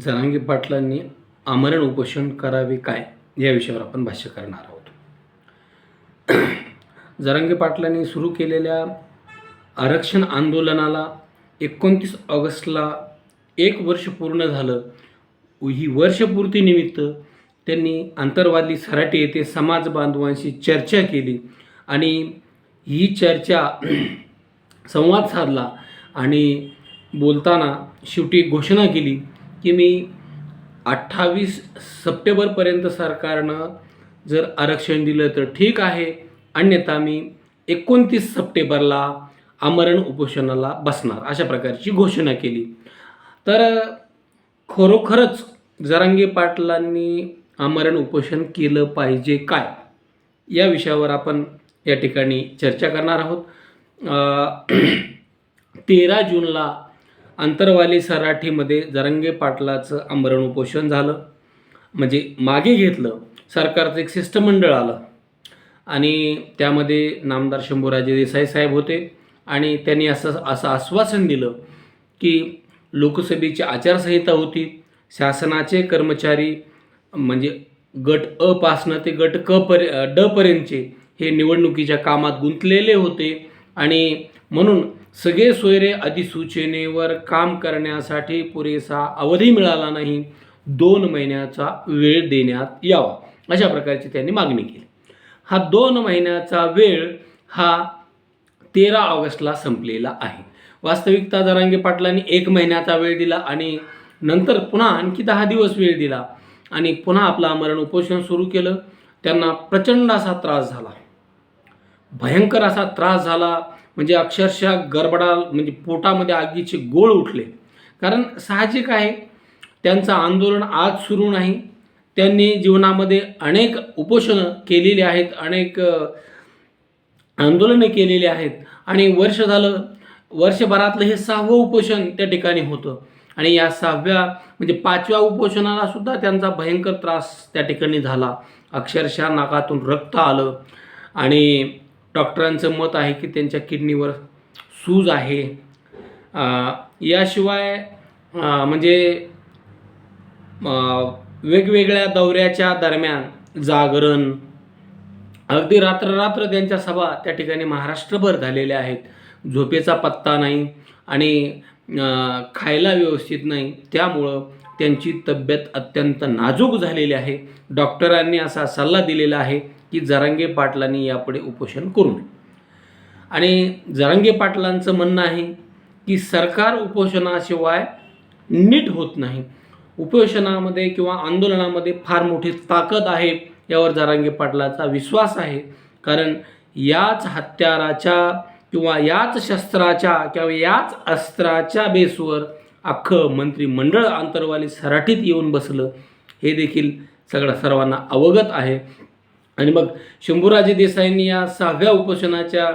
जरांगी पाटलांनी आमरण उपोषण करावे काय या विषयावर आपण भाष्य करणार आहोत. जरांगी पाटलांनी सुरू केलेल्या आरक्षण आंदोलनाला एकोणतीस ऑगस्टला एक वर्ष पूर्ण झालं. ही वर्षपूर्तीनिमित्त त्यांनी आंतरवादी सराटी येथे समाज बांधवांशी चर्चा केली आणि ही चर्चा संवाद साधला आणि बोलताना शेवटी घोषणा केली. की मी अठ्ठावीस सप्टेंबरपर्यंत सरकारनं जर आरक्षण दिलं तर ठीक आहे. अन्यथा मी एकोणतीस सप्टेंबरला आमरण उपोषणाला बसणार अशा प्रकारची घोषणा केली. तर खरोखरच जरांगे पाटलांनी आमरण उपोषण केलं पाहिजे काय? या विषयावर आपण या ठिकाणी चर्चा करणार आहोत. तेरा जूनला आंतरवाली सराठीमध्ये जरंगे पाटलाचं आमरण उपोषण झालं. म्हणजे मागे घेतलं सरकारचं एक शिष्टमंडळ आलं. आणि त्यामध्ये नामदार शंभूराजे देसाई साहेब होते. आणि त्यांनी असं असं आश्वासन दिलं की लोकसभेची आचारसंहिता होती. शासनाचे कर्मचारी म्हणजे गट अ पासनं ते गट क पर्य ड पर्यंतचे हे निवडणुकीच्या कामात गुंतलेले होते. आणि म्हणून सगळे सोयरे अधिसूचनेवर काम करण्यासाठी पुरेसा अवधी मिळाला नाही. दोन महिन्याचा वेळ देण्यात यावा अशा प्रकारची त्यांनी मागणी केली. हा दोन महिन्याचा वेळ हा तेरा ऑगस्टला संपलेला आहे. वास्तविकता जरांगे पाटलांनी एक महिन्याचा वेळ दिला आणि नंतर पुन्हा आणखी दहा दिवस वेळ दिला आणि पुन्हा आपलं आमरण उपोषण सुरू केलं त्यांना प्रचंड असा त्रास झाला. भयंकर असा त्रास झाला म्हणजे अक्षरशः गरबडा म्हणजे पोटामध्ये आगीचे गोळ उठले. कारण साहजिक आहे त्यांचं आंदोलन आज सुरू नाही. त्यांनी जीवनामध्ये अनेक उपोषणं केलेली आहेत अनेक आंदोलने केलेली आहेत. आणि वर्ष झालं वर्षभरातलं हे सहावं उपोषण त्या ठिकाणी होतं. आणि या सहाव्या म्हणजे पाचव्या उपोषणाला सुद्धा त्यांचा भयंकर त्रास त्या ठिकाणी झाला. अक्षरशः नाकातून रक्त आलं. आणि डॉक्टरांचं मत आहे की त्यांच्या किडनीवर सूज आहे. याशिवाय म्हणजे वेगवेगळ्या दौऱ्याच्या दरम्यान जागरण अगदी रात्ररात्र त्यांच्या सभा त्या ठिकाणी महाराष्ट्रभर झालेल्या आहेत. झोपेचा पत्ता नाही आणि खायला व्यवस्थित नाही. त्यामुळं त्यांची तब्येत अत्यंत नाजूक झालेली आहे. डॉक्टरांनी असा सल्ला दिलेला आहे की जरांगे पाटलांनी यापुढे उपोषण करू नये. आणि जरांगे पाटलांचं म्हणणं आहे की सरकार उपोषणाशिवाय नीट होत नाही. उपोषणामध्ये किंवा आंदोलनामध्ये फार मोठी ताकद आहे यावर जरांगे पाटलाचा विश्वास आहे. कारण याच हत्याराच्या किंवा याच शस्त्राच्या किंवा याच अस्त्राच्या बेसवर अख्खं मंत्रिमंडळ आंतरवाली सराठीत येऊन बसलं. हे देखील सगळं सर्वांना अवगत आहे. आणि मग शंभूराजे देसाईंनी या सहाव्या उपोषणाच्या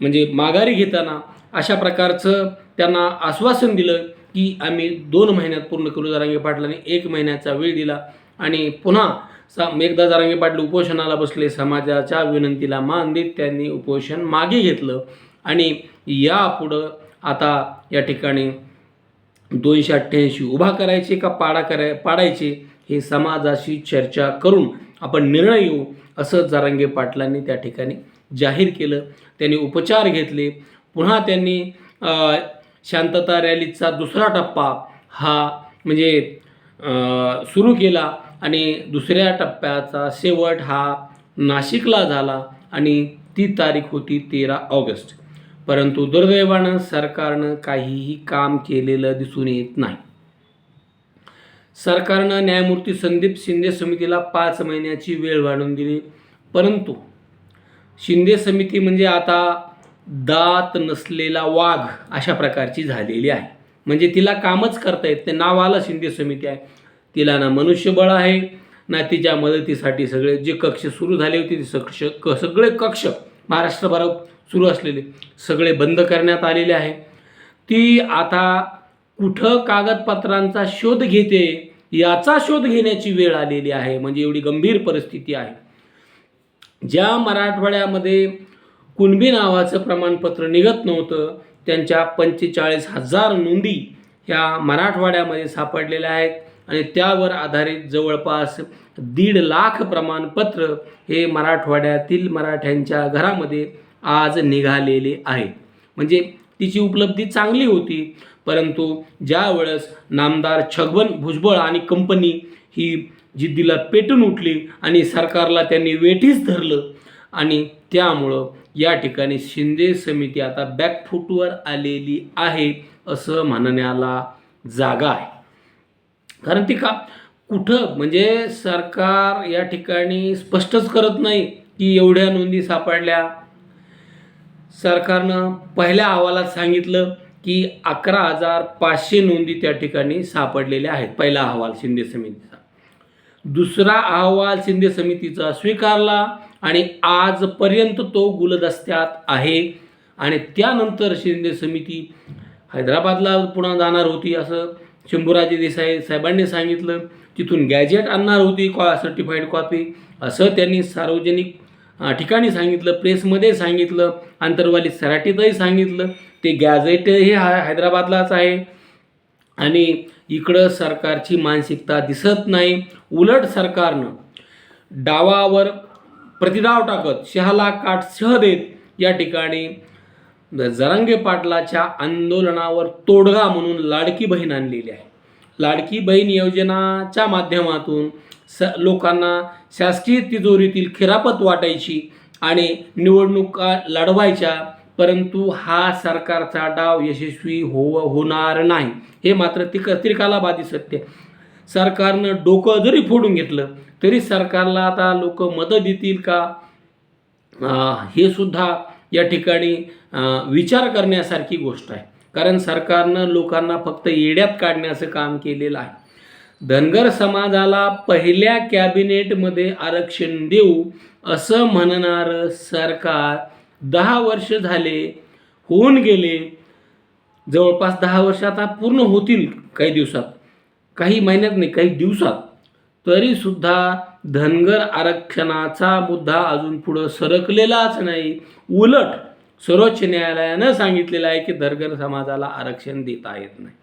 म्हणजे माघारी घेताना अशा प्रकारचं त्यांना आश्वासन दिलं की आम्ही दोन महिन्यात पूर्ण करू. जारांगे पाटलांनी एक महिन्याचा वेळ दिला आणि पुन्हा सा एकदा जारांगे पाटील उपोषणाला बसले समाजाच्या विनंतीला मान देत त्यांनी उपोषण मागे घेतलं आणि यापुढं आता या ठिकाणी दोनशे अठ्ठ्याऐंशी उभा करायचे का पाडा कराय पाडायचे हे समाजाशी चर्चा करून आपण निर्णय येऊ असं जारांगे पाटलांनी त्या ठिकाणी जाहीर केलं. त्यांनी उपचार घेतले. पुन्हा त्यांनी शांतता रॅलीचा दुसरा टप्पा हा म्हणजे सुरू केला आणि दुसऱ्या टप्प्याचा शेवट हा नाशिकला झाला आणि ती तारीख होती तेरा ऑगस्ट. परंतु दुर्दैवानं सरकारनं काहीही काम केलेलं दिसून येत नाही. सरकारनं न्यायमूर्ती संदीप शिंदे समितीला पाच महिन्याची वेळ वाढवून दिली. परंतु शिंदे समिती म्हणजे आता दात नसलेला वाघ अशा प्रकारची झालेली आहे. म्हणजे तिला कामच करता येत ते नाव आलं शिंदे समिती आहे. तिला ना मनुष्यबळ आहे ना तिच्या मदतीसाठी सगळे जे कक्ष सुरू झाले होते ते सक्ष क सगळे कक्ष महाराष्ट्रभरात सुरू असलेले सगळे बंद करण्यात आलेले आहे. ती आता कुठं कागदपत्रांचा शोध घेते याचा शोध घेण्याची वेळ आलेली आहे म्हणजे एवढी गंभीर परिस्थिती आहे. ज्या मराठवाड्यामध्ये कुणबी नावाचं प्रमाणपत्र निघत नव्हतं त्यांच्या पंचेचाळीस हजार नोंदी ह्या मराठवाड्यामध्ये सापडलेल्या आहेत आणि त्यावर आधारित जवळपास दीड लाख प्रमाणपत्र हे मराठवाड्यातील मराठ्यांच्या घरामध्ये आज निघालेले आहे. म्हणजे तिची उपलब्धी चांगली होती. परंतु ज्या वेळेस नामदार छगन भुजबळ आणि कंपनी ही जिद्दीला पेटून उठली आणि सरकारला त्यांनी वेठीच धरलं आणि त्यामुळं या ठिकाणी शिंदे समिती आता बॅकफूटवर आलेली आहे असं म्हणण्याला जागा आहे. कारण ती का कुठं म्हणजे सरकार या ठिकाणी स्पष्टच करत नाही की एवढ्या नोंदी सापडल्या. सरकारनं पहिल्या अहवालात सांगितलं की अकरा हजार पाचशे नोंदी त्या ठिकाणी सापडलेल्या आहेत पहिला अहवाल शिंदे समितीचा. दुसरा अहवाल शिंदे समितीचा स्वीकारला आणि आजपर्यंत तो गुलदस्त्यात आहे आणि त्यानंतर शिंदे समिती हैदराबादला पुन्हा जाणार होती असं शंभूराजे देसाई साहेबांनी सांगितलं. तिथून गॅजेट आणणार होती कॉ सर्टिफाईड कॉपी असं त्यांनी सार्वजनिक ठिकाणी सांगितलं प्रेसमध्ये सांगितलं आंतरवाली सराटीतही सांगितलं ते गॅजेटही हा हैदराबादलाच आहे. आणि इकडं सरकारची मानसिकता दिसत नाही उलट सरकारनं डावावर प्रतिडाव टाकत शहाला काठ शह देत या ठिकाणी जरांगे पाटलाच्या आंदोलनावर तोडगा म्हणून लाडकी बहीण आणलेली आहे. लाडकी बहीण योजनाच्या माध्यमातून स लोकांना शासकीय तिजोरीतील खिरापत वाटायची आणि निवडणुका लढवायच्या परंतु हा सरकारचा डाव यशस्वी हो होणार नाही. हे मात्र तिक त्रिकालाबाधी सत्य. सरकारनं डोकं जरी फोडून घेतलं तरी सरकारला आता लोक मदत देतील का? हे सुद्धा या ठिकाणी विचार करण्यासारखी गोष्ट आहे. कारण सरकारनं लोकांना फक्त येड्यात काढण्याचं काम केलेलं आहे. धनगर समाजाला पहिल्या कॅबिनेटमध्ये आरक्षण देऊ असं म्हणणारं सरकार. दहा वर्ष झाले होऊन गेले. जवळपास दहा वर्ष आता पूर्ण होतील काही दिवसात. काही महिन्यात नाही काही दिवसात. तरीसुद्धा धनगर आरक्षणाचा मुद्दा अजून पुढं सरकलेलाच नाही. उलट सर्वोच्च न्यायालयानं सांगितलेलं आहे की धनगर समाजाला आरक्षण देता येत नाही.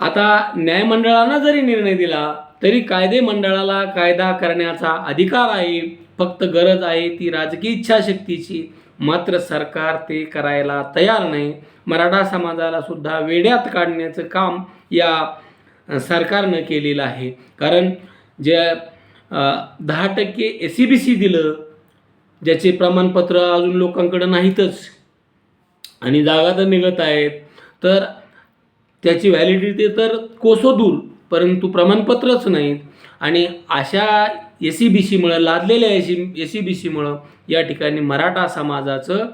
आता न्यायमंडळानं जरी निर्णय दिला तरी कायदे मंडळाला कायदा करण्याचा अधिकार आहे फक्त गरज आहे ती राजकीय इच्छाशक्तीची. मात्र सरकार ते करायला तयार नाही. मराठा समाजाला सुद्धा वेड्यात काढण्याचं काम या सरकारनं केलेलं आहे. कारण जे दहा टक्के ए सी बी सी दिलं ज्याचे प्रमाणपत्र अजून लोकांकडं नाहीतच आणि जागा तर निघत आहेत तर त्याची व्हॅलिडिटी तर कोसो दूर परंतु प्रमाणपत्रच नाहीत आणि अशा ए सी बी सीमुळं लादलेल्या A C A C B सीमुळं या ठिकाणी मराठा समाजाचं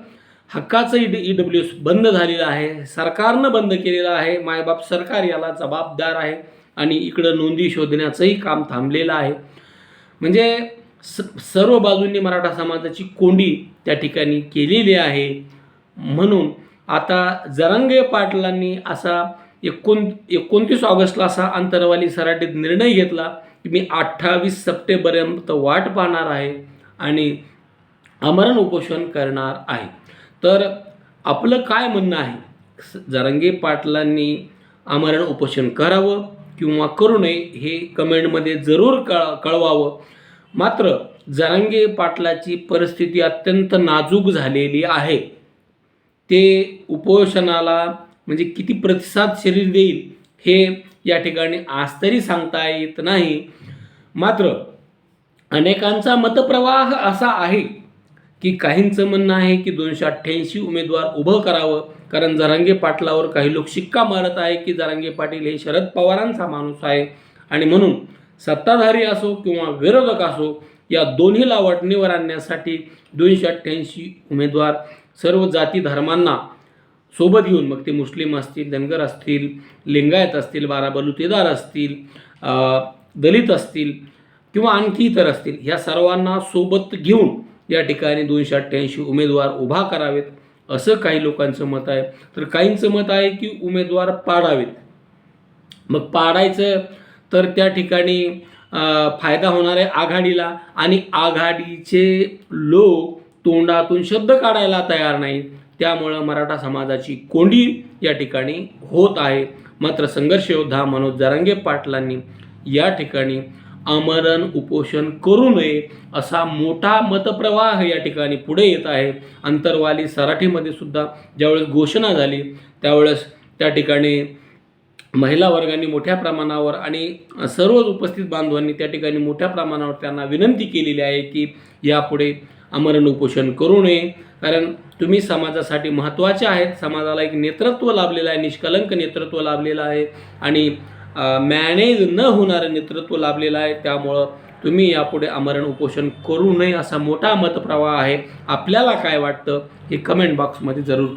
हक्काचं ई ई डब्ल्यू एस बंद झालेलं आहे. सरकारनं बंद केलेलं आहे. मायबाप सरकार याला जबाबदार आहे आणि इकडं नोंदी शोधण्याचंही काम थांबलेलं आहे. म्हणजे स सर्व बाजूंनी मराठा समाजाची कोंडी त्या ठिकाणी केलेली आहे. म्हणून आता जरांगे पाटलांनी असा एकोण एकोणतीस ऑगस्टला असा अंतरवाली सराटीत निर्णय घेतला की मी अठ्ठावीस सप्टेंबरपर्यंत वाट पाहणार आहे आणि आमरण उपोषण करणार आहे. तर आपलं काय म्हणणं आहे? स- जरांगे पाटलांनी आमरण उपोषण करावं किंवा करू नये हे कमेंटमध्ये जरूर कळ कळवावं. मात्र जरांगे पाटलाची परिस्थिती अत्यंत नाजूक झालेली आहे. ते उपोषणाला म्हणजे किती प्रतिसाद शरीर देईल हे या ठिकाणी आज तरी सांगता येत नाही. मात्र अनेकांचा मतप्रवाह असा आहे की काहींचं म्हणणं आहे की दोनशे अठ्ठ्याऐंशी उमेदवार उभं करावं कारण जरांगे पाटलावर काही लोक शिक्का मारत आहे की जरांगे पाटील हे शरद पवारांचा माणूस आहे. आणि म्हणून सत्ताधारी असो किंवा विरोधक असो या दोन्हीला वटणीवर आणण्यासाठी दोनशे अठ्ठ्याऐंशी उमेदवार सर्व जाती धर्मांना सोबत घेऊन मग ते मुस्लिम असतील धनगर असतील लिंगायत असतील बारा बलुतेदार असतील दलित असतील किंवा आणखी इतर असतील ह्या सर्वांना सोबत घेऊन या ठिकाणी दोनशे अठ्ठ्याऐंशी उमेदवार उभा करावेत असं काही लोकांचं मत आहे. तर काहींचं मत आहे की उमेदवार पाडावेत. मग पाडायचं तर त्या ठिकाणी फायदा होणार आहे आघाडीला आणि आघाडीचे लोक तोंडातून शब्द काढायला तयार नाहीत. त्यामुळं मराठा समाजाची कोंडी या ठिकाणी होत आहे. मात्र संघर्षयोद्धा मनोज जरांगे पाटलांनी या ठिकाणी आमरण उपोषण करू नये असा मोठा मतप्रवाह या ठिकाणी पुढे येत आहे. अंतरवाली सराठीमध्ये सुद्धा ज्यावेळेस घोषणा झाली त्यावेळेस त्या ठिकाणी महिला वर्गाने मोठ्या प्रमाणावर आणि सर्वच उपस्थित बांधवांनी त्या ठिकाणी मोठ्या प्रमाणावर त्यांना विनंती केलेली आहे की यापुढे आमरण उपोषण करू नये. कारण तुम्ही समाजासाठी महत्त्वाचे आहेत. समाजाला एक नेतृत्व लाभलेलं आहे. निष्कलंक नेतृत्व लाभलेलं आहे. आणि मॅनेज न होणारं नेतृत्व लाभलेलं आहे. त्यामुळं तुम्ही यापुढे आमरण उपोषण करू नये असा मोठा मतप्रवाह आहे. आपल्याला काय वाटतं हे कमेंट बॉक्समध्ये जरूर